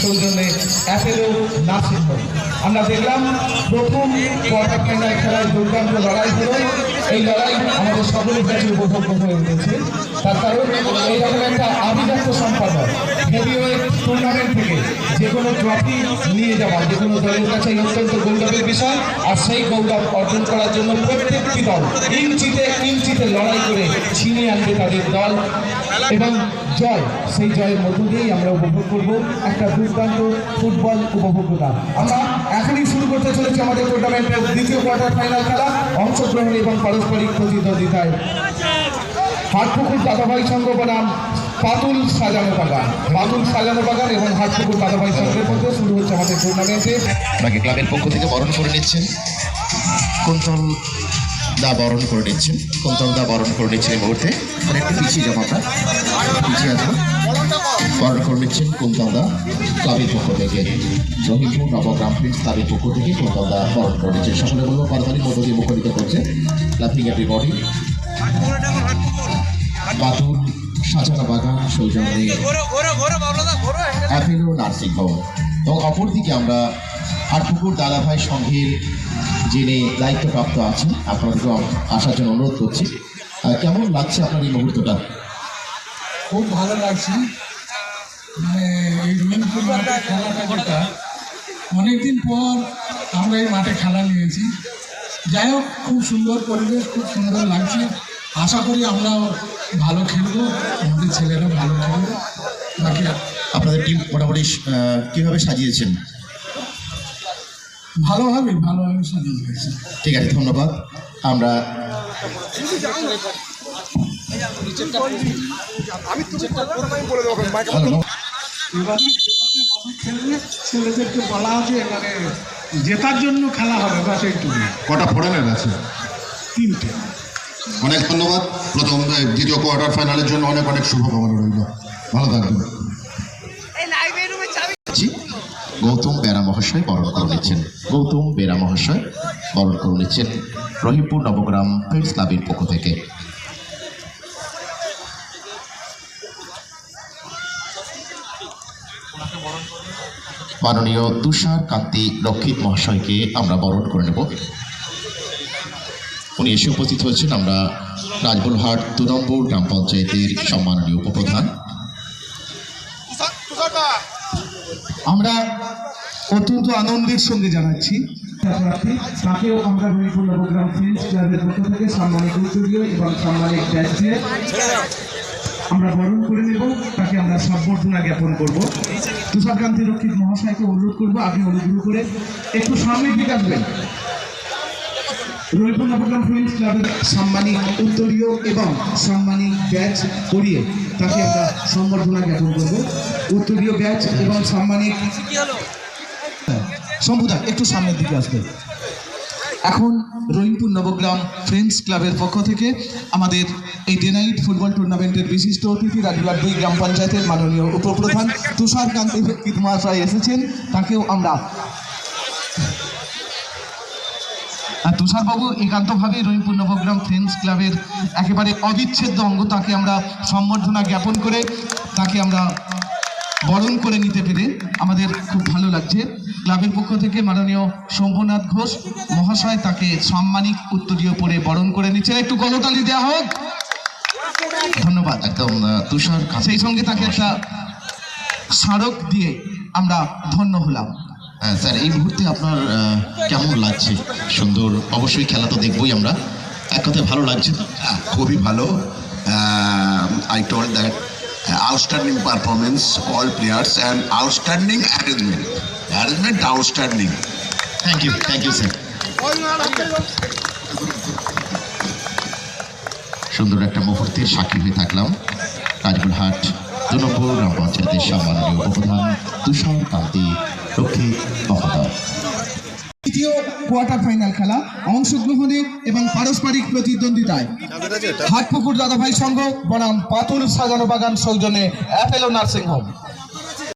সৌজন্যে Apollo nursing আমরা দেখলাম প্রথম কোয়ার্টার ফাইনাল খেলায় দুর্দান্ত লড়াই হলো। এই লড়াই আমাদের সকলের কাছে উপভোগ্য হয়ে উঠেছে। তার কারণ এইরকম একটা আভিজাত্য সম্পাদক হেভিওয়েট টুর্নামেন্ট থেকে যে কোনো ট্রফি নিয়ে যাওয়া যে কোনো দলের কাছে অত্যন্ত গৌরবের বিষয়। আর সেই গৌরব অর্জন করার জন্য প্রত্যেকটি দল ইঞ্চিতে ইঞ্চিতে লড়াই করে ছিনিয়ে আনবে তাদের দল। এবং জয় সেই জয়ের মধ্য দিয়েই আমরা উপভোগ করব একটা দুর্দান্ত ফুটবল উপভোগ্যতা। আমরা এখনই শুরু করতে চলেছি আমাদের টুর্নামেন্টের দ্বিতীয় কোয়ার্টার ফাইনাল খেলা। অংশগ্রহণ এবং পারস্পরিক প্রতিদ্বন্দ্বিতায়। হাটপুকুর দাদাভাই সংঘ বনাম পাতুল সাজানো বাগান। পাতুল সাজানো বাগান এবং হাটপুকুর দাদাভাই সংঘের মধ্যে শুরু হচ্ছে আমাদের টুর্নামেন্টে আপনাকে ক্লাবের পক্ষ থেকে বরণ করে নিচ্ছেন। কুন্তল দা বরণ করে নিচ্ছেন। কুন্তল দা বরণ করে নিচ্ছেন এই মুহূর্তে। মানে একটু পিছিয়ে যাব আমরা পিছিয়ে আসব বরণ করে নিচ্ছেন কুন্তল দা ক্লাবের পক্ষ থেকে। রহিমপুর নবগ্রাম প্রিন্স ক্লাবের পক্ষ থেকে কুন্তল দা বরণ করে নিচ্ছেন। সকলে বলব পারমাণিক মধ্য দিয়ে মুখরিত করছে। লাফিং এভরিবডি বাতুল সাজানো বাগান সৌজন্যে অ্যাপেলো নার্সিং হোম। এবং অপরদিকে আমরা হাটপুকুর দাদাভাই সংঘের যিনি দায়িত্বপ্রাপ্ত আছেন আপনাদেরকে আসার জন্য অনুরোধ করছি। কেমন লাগছে আপনার এই মুহূর্তটা? খুব ভালো লাগছে। মানে এই রবীন্দ্রপুর মাঠে খেলাটা যেটা অনেকদিন পর আমরা এই মাঠে খেলা নিয়েছি। যাই হোক খুব সুন্দর পরিবেশ খুব সুন্দর লাগছে। আশা করি আমরাও ভালো খেলব আমাদের ছেলেরা ভালো খেলবে। বাকি আপনাদের টিম মোটামুটি কীভাবে সাজিয়েছেন? ভালোভাবে ভালোভাবে সাজিয়ে দিয়েছে। ঠিক আছে ধন্যবাদ। আমরা ছেলেদেরকে বলা আছে মানে জেতার জন্য খেলা হবে বাস এইটুকু কটা ফরেনার আছে? তিনটে। অনেক ধন্যবাদ। প্রথম দ্বিতীয় কোয়ার্টার ফাইনালের জন্য অনেক অনেক শুভকামনা রইল। ভালো থাকবেন। গৌতম বেরা মহাশয় বরণ করে নিচ্ছেন গৌতম বেরা মহাশয় বরণ করে নিচ্ছেন রহিমপুর নবগ্রাম ফ্রেন্ডস ক্লাবের পক্ষ থেকে। মাননীয় তুষার কান্তি রক্ষিত মহাশয়কে আমরা বরণ করে নেব। উনি এসে উপস্থিত হয়েছেন। আমরা রাজবুলহাট দু নম্বর গ্রাম পঞ্চায়েতের সম্মাননীয় উপপ্রধান। আমরা অত্যন্ত আনন্দের সঙ্গে জানাচ্ছি। তাকেও আমরা রবিপুর নবগ্রাম ফ্রেন্ডস ক্লাবের পক্ষ থেকে সম্মানিত উত্তরীয় এবং সম্মানিত ব্যাচ দিয়ে আমরা বরণ করে নেব। তাকে আমরা সম্বর্ধনা জ্ঞাপন করব। তুষারকান্তি রক্ষিত মহাশয়কে অনুরোধ করব আপনি অনুগ্রহ করে একটু সামনের দিকে আসবেন। রবিপুর নবগ্রাম ফ্রেন্ডস ক্লাবের সম্মানিত উত্তরীয় এবং সম্মানিত ব্যাচ করিয়ে তাকে আমরা সম্বর্ধনা জ্ঞাপন করব। উত্তরীয় ব্যাচ এবং সম্মানিত শম্ভুদা একটু সামনের দিকে আসবে। এখন রহিমপুর নবগ্রাম ফ্রেন্ডস ক্লাবের পক্ষ থেকে আমাদের এই ডে নাইট ফুটবল টুর্নামেন্টের বিশিষ্ট অতিথি রাজুলার দুই গ্রাম পঞ্চায়েতের মাননীয় উপপ্রধান তুষার কান্তি মহাশয় এসেছেন, তাকেও আমরা আর তুষারবাবু একান্তভাবে রহিমপুর নবগ্রাম ফ্রেন্ডস ক্লাবের একেবারে অবিচ্ছেদ্য অঙ্গ, তাকে আমরা সম্বর্ধনা জ্ঞাপন করে তাকে আমরা বরণ করে নিতে পেরে আমাদের খুব ভালো লাগছে। ক্লাবের পক্ষ থেকে মাননীয় শম্ভুনাথ ঘোষ মহাশয় তাকে সম্মানিক উত্তরীয় পরে বরণ করে নিচ্ছেন। একটু গলতালি দেওয়া হোক। ধন্যবাদ। একদম তুষার সেই সঙ্গে তাকে একটা স্মারক দিয়ে আমরা ধন্য হলাম। হ্যাঁ, স্যার এই মুহূর্তে আপনার কেমন লাগছে? সুন্দর অবশ্যই খেলা তো দেখবই আমরা। এক কথায় ভালো লাগছে তো? খুবই ভালো। I told that outstanding performance all players and outstanding arrangement arrangement outstanding thank you thank you sir সুন্দর একটা মুহূর্তের সাক্ষী হয়ে থাকলাম। রাজবুলহাট দু নম্বর গ্রাম পঞ্চায়েতের সম্মাননীয় উপপ্রধান তুষার কান্তি রক্ষিত মহোদয় তৃতীয় কোয়ার্টার ফাইনাল খেলা অংশগ্রহণে এবং পারস্পরিক প্রতিদ্বন্দ্বিতায়। হাটপুকুর দাদাভাই সংঘ বনাম পাতুল সাজানো বাগান সৌজনে অ্যাপেলো নার্সিং হোম